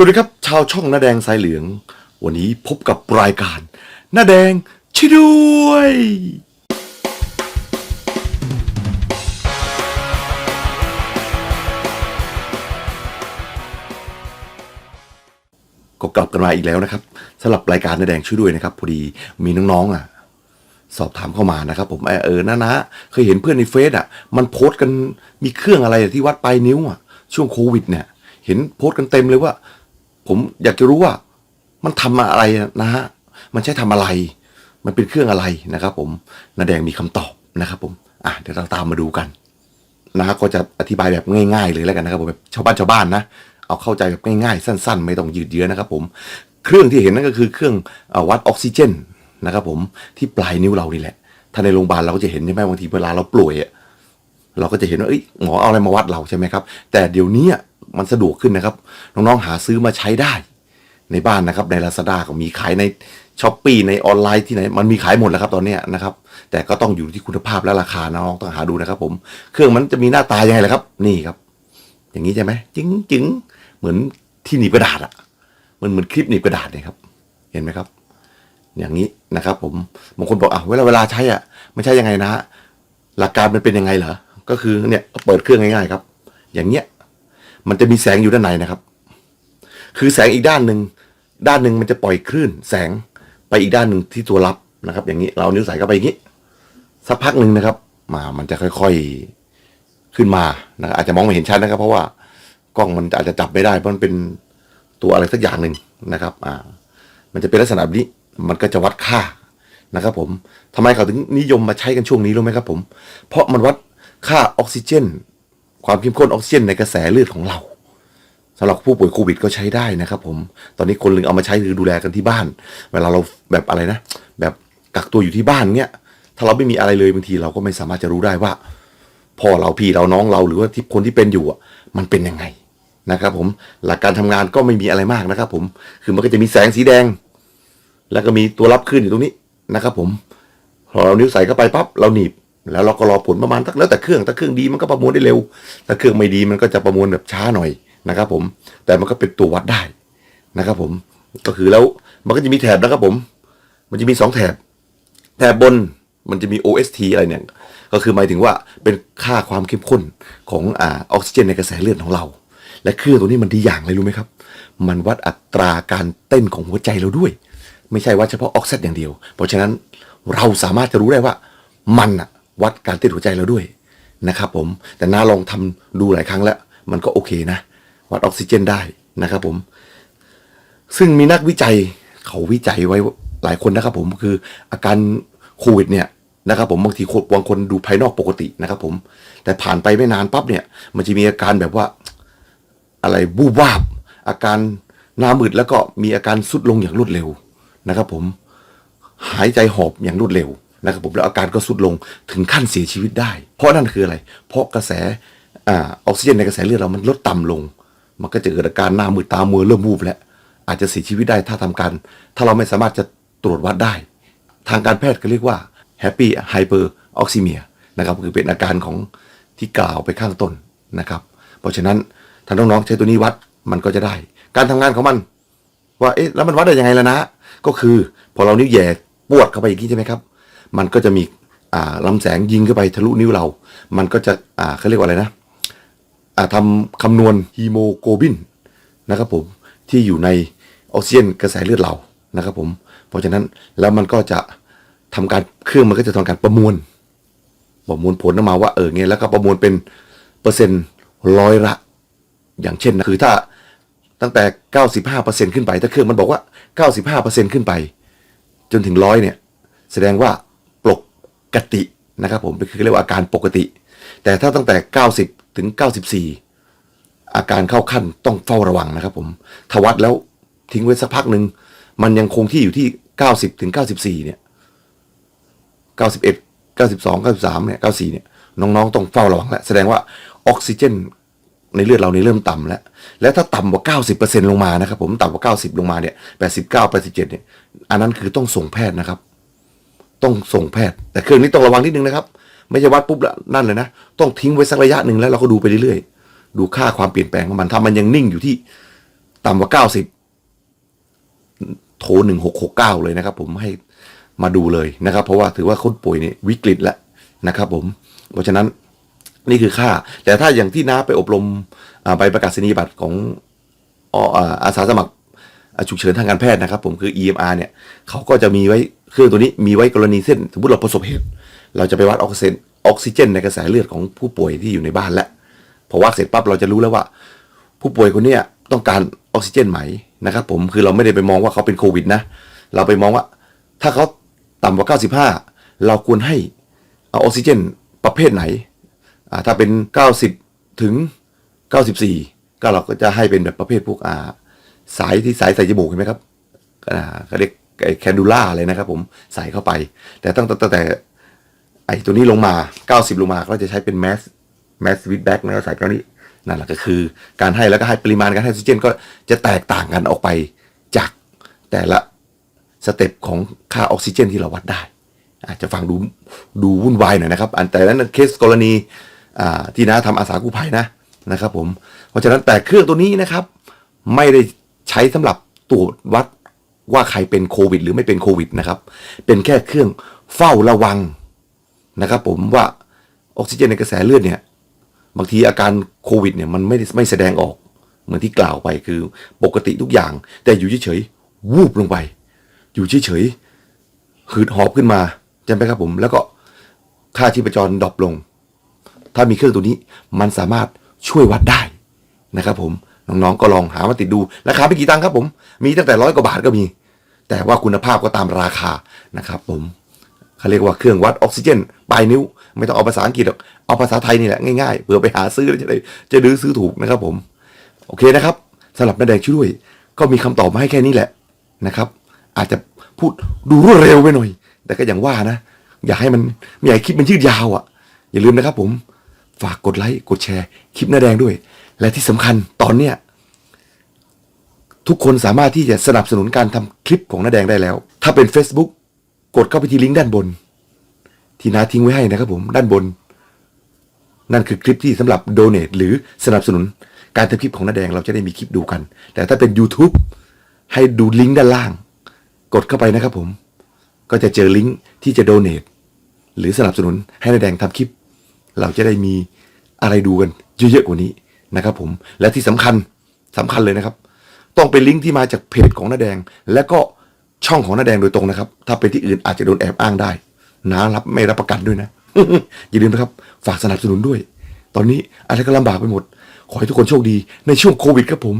สวัสดีครับชาวช่องหน้าแดงสายเหลือง วันนี้พบกับรายการ หน้าแดงช่วยด้วย ก็กลับกันมาอีกแล้วนะครับสำหรับรายการหน้าแดงช่วยด้วยนะครับพอดีมีน้องๆอะ สอบถามเข้ามานะครับ ผมเออเออนะนะเคยเห็นเพื่อนในเฟซอะ มันโพสต์กันมีเครื่องอะไรที่วัดปลายนิ้วอะช่วงโควิดเนี่ยเห็นโพสต์กันเต็มเลยว่า ผมอยากจะรู้ว่ามันทำอะไรนะฮะ มันใช้ทำอะไร มันเป็นเครื่องอะไรนะครับ ผมนาแดงมีคำตอบนะครับผมอะเดี๋ยวเราตามมาดูกันนะฮะก็จะอธิบายแบบง่ายๆเลยแล้วกันนะครับผมแบบชาวบ้านชาวบ้านนะเอาเข้าใจแบบง่ายๆสั้น ๆ ไม่ต้องยืดเยื้อนะครับ ผม เครื่องที่เห็นนั่นก็คือเครื่องอวัดออกซิเจนนะครับ ผมที่ปลายนิ้วเรานี่แหละ ถ้าในโรงพยาบาลเราก็จะเห็นใช่ไหมบางทีเวลาเราป่วยอะเราก็จะเห็นว่าเอ้ยหมอเอาอะไรมาวัดเราใช่ไหมครับ แต่เดี๋ยวนี้ มันสะดวกขึ้นนะครับ น้องๆหาซื้อมาใช้ได้ ในบ้านนะครับใน Lazada ก็มีขายในช้อปปีในออนไลน์ที่ไหน มันมีขายหมดแล้วครับตอนนี้นะครับ แต่ก็ต้องอยู่ที่คุณภาพและราคาน้องต้องหาดูนะครับ ผม เครื่องมันจะมีหน้าตายังไงล่ะครับ นี่ครับ อย่างนี้ใช่ไหมจึงจึงเหมือนที่หนีบกระดาษอะมันเหมือนคลิปหนีบกระดาษเนี่ยครับ เห็นไหมครับ อย่างนี้นะครับ ผมบางคนบอกอะเวลาเวลาใช้อะมันใช้ยังไงนะ หลักการมันเป็นยังไงเหรอก็คือเนี่ยเปิดเครื่องง่ายๆครับ อย่างเงี้ย มันจะมีแสงอยู่ด้านในนะครับ คือแสงอีกด้านหนึ่งด้านหนึ่งมันจะปล่อยคลื่น แสงไปอีกด้านหนึ่งที่ตัวรับนะครับ อย่างนี้เราเอานิ้วใส่เข้าไปอย่างนี้สักพักหนึ่งนะครับ มามันจะค่อยๆขึ้นมานะอาจจะมองไม่เห็นชัดนะครับ เพราะว่ากล้องมันอาจจะจับไม่ได้เพราะมันเป็นตัวอะไรสักอย่างหนึ่งนะครับ อ่า มันจะเป็นลักษณะแบบนี้ มันก็จะวัดค่านะครับ ผมทำไมเขาถึงนิยมมาใช้กันช่วงนี้รู้ไหมครับ ผม เพราะมันวัดค่าออกซิเจน ความเข้มข้นออกซิเจนในกระแสเลือดของเราสำหรับผู้ป่วยโควิดก็ใช้ได้นะครับผม ตอนนี้คนลึงเอามาใช้หรือดูแลกันที่บ้าน เวลาเราแบบอะไรนะ แบบกักตัวอยู่ที่บ้านเนี้ย ถ้าเราไม่มีอะไรเลยบางทีเราก็ไม่สามารถจะรู้ได้ว่าพ่อเราพี่เราน้องเราหรือว่าที่คนที่เป็นอยู่อะมันเป็นยังไงนะครับผมหลักการทำงานก็ไม่มีอะไรมากนะครับ ผมคือมันก็จะมีแสงสีแดง แล้วก็มีตัวรับขึ้นอยู่ตรงนี้นะครับ ผมพอเรานิ้วใส่เข้าไปปั๊บเราหนีบ แล้วเราก็รอผลประมาณสักแล้วแต่เครื่องถ้าเครื่องดีมันก็ประมวลได้เร็ว ถ้าเครื่องไม่ดีมันก็จะประมวลแบบช้าหน่อยนะครับผม แต่มันก็เป็นตัววัดได้นะครับผม ก็คือแล้วมันก็จะมีแถบนะครับผม มันจะมีสองแถบ แถบบนมันจะมี OST อะไรเนี่ย ก็คือหมายถึงว่าเป็นค่าความเข้มข้นของอ่าออกซิเจนในกระแสเลือดของเรา และเครื่องตัวนี้มันดีอย่างเลยรู้ไหมครับ มันวัดอัตราการเต้นของหัวใจเราด้วย ไม่ใช่วัดเฉพาะออกซิเจนอย่างเดียว เพราะฉะนั้นเราสามารถจะรู้ได้ว่ามันอะ วัดการเต้นหัวใจเราด้วยนะครับผมแต่น้าลองทำดูหลายครั้งแล้ว มันก็โอเคนะ วัดออกซิเจนได้นะครับผม ซึ่งมีนักวิจัยเขาวิจัยไว้หลายคนนะครับ ผมคืออาการโควิดเนี่ยนะครับผมบางทีบางคนดูภายนอกปกตินะครับผม แต่ผ่านไปไม่นานปั๊บเนี่ย มันจะมีอาการแบบว่าอะไรบูบวาบ อาการหน้ามืดแล้วก็มีอาการสุดลงอย่างรวดเร็วนะครับ ผมหายใจหอบอย่างรวดเร็ว นะครับผมแล้วอาการก็สุดลงถึงขั้นเสียชีวิตได้ เพราะนั่นคืออะไร เพราะกระแสออกซิเจนในกระแสเลือดเรามันลดต่ำลง มันก็จะเกิดอาการหน้ามืดตามัวเริ่มวูบแล้วอาจจะเสียชีวิตได้ถ้าทำการ ถ้าเราไม่สามารถจะตรวจวัดได้ ทางการแพทย์ก็เรียกว่า happy hyper oxemia นะครับคือเป็นอาการของที่กล่าวไปข้างต้นนะครับ เพราะฉะนั้นถ้านน้องๆใช้ตัวนี้วัดมันก็จะได้ การทำงานของมัน ว่าเอ๊ะแล้วมันวัดได้ยังไงล่ะนะ ก็คือพอเรานิ้วแย่ปวดเข้าไปอย่างนี้ใช่ไหมครับ มันก็จะมีอ่าลำแสงยิงเข้าไปทะลุนิ้วเรา มันก็จะเขาเรียกว่าอะไรนะอ่าทำคำนวณฮีโมโกลบินนะครับผมที่อยู่ในออกซิเจนกระแสเลือดเรานะครับผม เพราะฉะนั้นแล้วมันก็จะทำการเครื่องมันก็จะทำการประมวล ประมวลผลออกมาว่าเออไงแล้วก็ประมวลเป็นเปอร์เซ็นต์ร้อยละ อย่างเช่นนะคือถ้าตั้งแต่ 95%ขึ้นไป ถ้าเครื่องมันบอกว่า 95%ขึ้นไป จนถึงร้อยเนี่ย แสดงว่า ตินะครับผมคือเรียกว่าอาการปกติ แต่ถ้าตั้งแต่ 90 ถึง 94 อาการเข้าขั้นต้องเฝ้าระวังนะครับผมถ้าวัดแล้วทิ้งไว้สักพักหนึ่งมันยังคงที่อยู่ที่ 90 ถึง 94 เนี่ย 91 92 93 เนี่ย 94 เนี่ย น้องๆ ต้องเฝ้าระวังแล้ว แสดงว่าออกซิเจนในเลือดเรานี่เริ่มต่ำแล้ว แล้วถ้าต่ำกว่า 90%ลงมานะครับผม ต่ำกว่า 90 ลงมาเนี่ย 89 87 เนี่ย อันนั้นคือต้องส่งแพทย์นะครับ ต้องส่งแพทย์ แต่เครื่องนี้ต้องระวังนิดนึงนะครับ ไม่ใช่วัดปุ๊บแล้วนั่นเลยนะ ต้องทิ้งไว้สักระยะหนึ่งแล้วเราก็ดูไปเรื่อยๆ ดูค่าความเปลี่ยนแปลงของมันถ้ามันยังนิ่งอยู่ที่ต่ำกว่าเก้าสิบโทรหนึ่งหกหกเก้าเลยนะครับ ผมให้มาดูเลยนะครับ เพราะว่าถือว่าคนป่วยนี่วิกฤตแล้วนะครับ ผม เพราะฉะนั้นนี่คือค่า แต่ถ้าอย่างที่น้าไปอบรมใบประกาศนียบัตรของออ่าอาสาสมัคร ฉุกเฉินทางการแพทย์นะครับผมคือ EMR เนี่ยเขาก็จะมีไว้เครื่องตัวนี้มีไว้กรณีเส้น สมมติเราประสบเหตุ เราจะไปวัดออกซิเจนออกซิเจนในกระแสเลือดของผู้ป่วยที่อยู่ในบ้านแล้วพอวัดเสร็จปั๊บเราจะรู้แล้วว่า ผู้ป่วยคนนี้ต้องการออกซิเจนไหมนะครับผมคือเราไม่ได้ไปมองว่าเขาเป็นโควิดนะเราไปมองว่า ถ้าเขาต่ำกว่า 95 เราควรให้เอาออกซิเจนประเภทไหนถ้าเป็น 90 ถึง 94 ก็เราก็จะให้เป็นแบบประเภทพวกอา สายที่สายใส่จมูกเห็นไหมครับอ่าเขาเรียกแคนดูล่าเลยนะครับผมใส่เข้าไป แต่ตั้งแต่แต่ไอ้ตัวนี้ลงมา 90 ลงมาก็จะใช้เป็นแมสแมสวิดแบ็กนะครับใส่ตัวนี้นั่นแหละก็คือ การให้แล้วก็ให้ปริมาณการให้ออกซิเจนก็จะแตกต่างกันออกไปจากแต่ละสเต็ปของค่าออกซิเจนที่เราวัดได้ อาจจะฟังดูดูวุ่นวายหน่อยนะครับ อันแต่นั้นเคสกรณีอ่าที่น้าทำอาสากู้ภัยนะนะครับผมเพราะฉะนั้นแต่เครื่องตัวนี้นะครับ ไม่ได้ ใช้สำหรับตรวจวัดว่าใครเป็นโควิด หรือไม่เป็นโควิดนะครับ เป็นแค่เครื่องเฝ้าระวังนะครับ ผมว่าออกซิเจนในกระแสเลือดเนี่ยบางทีอาการโควิดเนี่ยมันไม่ไม่แสดงออกเหมือนที่กล่าวไปคือปกติทุกอย่าง แต่อยู่เฉยๆวูบลงไป อยู่เฉยๆหืดหอบขึ้นมาจำไหมครับผม แล้วก็ค่าชีพจรดรอปลง ถ้ามีเครื่องตัวนี้มันสามารถช่วยวัดได้นะครับผม น้องๆก็ลองหามาติดดูราคาไม่กี่ตังค์ครับผม มีตั้งแต่ร้อยกว่าบาทก็มี แต่ว่าคุณภาพก็ตามราคานะครับผมเขาเรียกว่าเครื่องวัดออกซิเจนปลายนิ้ว ไม่ต้องเอาภาษาอังกฤษหรอกเอาภาษาไทยนี่แหละง่ายๆเผื่อไปหาซื้อจะได้จะดื้อซื้อถูกนะครับผมโอเคนะครับสำหรับนาแดงช่วย ก็มีคำตอบมาให้แค่นี้แหละนะครับ อาจจะพูดดูรวดเร็วไปหน่อย แต่ก็อย่างว่านะ อยากให้มันไม่อยากคลิปมันยืดยาวอะ อย่าลืมนะครับผม ฝากกดไลค์กดแชร์ คลิปน้าแดงด้วย และที่สำคัญตอนเนี้ยทุกคนสามารถที่จะสนับสนุนการทำคลิปของน้าแดงได้แล้ว ถ้าเป็น Facebook กดเข้าไปที่ลิงก์ด้านบน ที่นาทิ้งไว้ให้นะครับผมด้านบน นั่นคือคลิปที่สำหรับโดเน a หรือสนับสนุนการทำคลิปของน้าแดงเราจะได้มีคลิปดูกัน แต่ถ้าเป็น YouTube ให้ดูลิงก์ด้านล่าง กดเข้าไปนะครับผม ก็จะเจอลิงก์ที่จะโดเน a หรือสนับสนุนให้น้าแดงทำคลิป เราจะได้มีอะไรดูกันเยอะๆกว่านี้นะครับผมและที่สำคัญสำคัญเลยนะครับ ต้องเป็นลิงก์ที่มาจากเพจของน้าแดง และก็ช่องของน้าแดงโดยตรงนะครับ ถ้าเป็นที่อื่นอาจจะโดนแอบอ้างได้นารับไม่รับประกันด้วยนะอย่าลืมนะครับ ฝากสนับสนุนด้วย ตอนนี้อะไรก็ลำบากไปหมด ขอให้ทุกคนโชคดีในช่วงโควิดครับผม